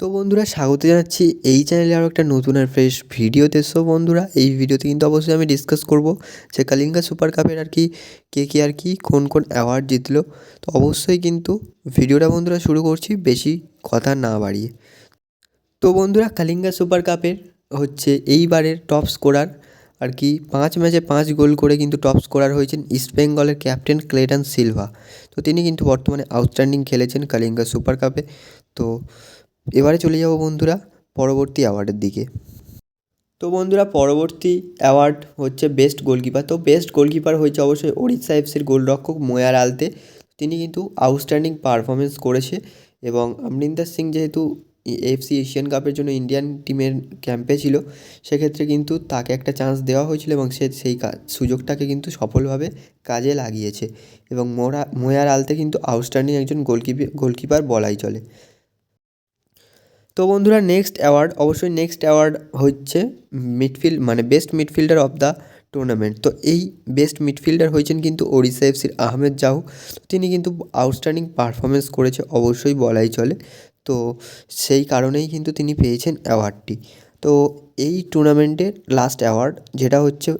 তো বন্ধুরা, স্বাগত জানাচ্ছি এই চ্যানেলে আরও একটা নতুন আর ফ্রেশ ভিডিওতে। সো বন্ধুরা, এই ভিডিওতে কিন্তু অবশ্যই আমি ডিসকাস করব যে কালিঙ্গা সুপার কাপের আর কি, কে কে আর কি, কোন কোন অ্যাওয়ার্ড জিতলো। তো অবশ্যই কিন্তু ভিডিওটা বন্ধুরা শুরু করছি, বেশি কথা না বাড়িয়ে। তো বন্ধুরা কালিঙ্গা সুপার কাপের হচ্ছে এইবারের টপ স্কোরার আর কি, পাঁচ ম্যাচে পাঁচ গোল করে কিন্তু টপ স্কোরার হয়েছেন ইস্ট বেঙ্গলের ক্যাপ্টেন ক্লেটন সিলভা তো তিনি কিন্তু বর্তমানে আউটস্ট্যান্ডিং খেলেছেন কালিঙ্গা সুপার কাপে তো এবারে চলে যাব বন্ধুরা পরবর্তী অ্যাওয়ার্ডের দিকে। তো বন্ধুরা পরবর্তী অ্যাওয়ার্ড হচ্ছে বেস্ট গোলকিপার তো বেস্ট গোলকিপার হয়েছে অবশ্যই ওড়িশা এফসির গোলরক্ষক মোয়ার আলতে তিনি কিন্তু আউটস্ট্যান্ডিং পারফরমেন্স করেছে এবং অমরিন্দর সিং যেহেতু এফসি এশিয়ান কাপের জন্য ইন্ডিয়ান টিমের ক্যাম্পে ছিল, সেক্ষেত্রে কিন্তু তাকে একটা চান্স দেওয়া হয়েছিল এবং সে সেই সুযোগটাকে কিন্তু সফলভাবে কাজে লাগিয়েছে এবং মোরা মোয়ার আলতে কিন্তু আউটস্ট্যান্ডিং একজন গোলকিপি গোলকিপার বলাই চলে। তো বন্ধুরা নেক্সট অ্যাওয়ার্ড অবশ্যই নেক্সট অ্যাওয়ার্ড হচ্ছে মিডফিল্ড মানে best midfielder of the tournament তো এই বেস্ট মিডফিল্ডার হয়েছেন কিন্তু ওড়িশা এফসির আহমেদ জাহু। তিনি কিন্তু আউটস্ট্যান্ডিং পারফরমেন্স করেছে, অবশ্যই বলাই চলে। তো সেই কারণেই কিন্তু তিনি পেয়েছেন অ্যাওয়ার্ডটি তো এই টুর্নামেন্টের লাস্ট অ্যাওয়ার্ড যেটা হচ্ছে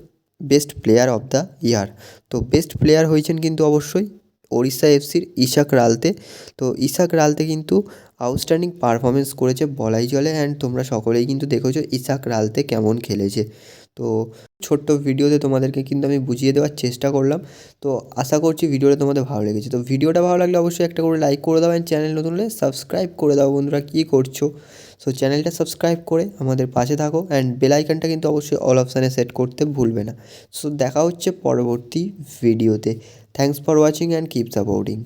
best player of the year তো বেস্ট প্লেয়ার হয়েছেন কিন্তু অবশ্যই ওড়িশা এফসির ইশাক রালতে। তো ইশাক রালতে কিন্তু আউটস্ট্যান্ডিং পারফরমেন্স করেছে, বলাই চলে। অ্যান্ড তোমরা সকলেই কিন্তু দেখেছ ইশাক রালতে কেমন খেলেছে। তো ছোট্ট ভিডিওতে তোমাদেরকে কিন্তু আমি বুঝিয়ে দেওয়ার চেষ্টা করলাম। তো আশা করছি ভিডিওটা তোমাদের ভালো লেগেছে। তো ভিডিওটা ভালো লাগলে অবশ্যই একটা করে লাইক করে দাও অ্যান্ড চ্যানেল নতুন হলে সাবস্ক্রাইব করে দাও বন্ধুরা, কী করছ? সো চ্যানেলটা সাবস্ক্রাইব করে আমাদের পাশে থাকো অ্যান্ড বেল আইকনটা কিন্তু অবশ্যই অল অপশানে সেট করতে ভুলবে না। সো দেখা হচ্ছে পরবর্তী ভিডিওতে thanks for watching and keep supporting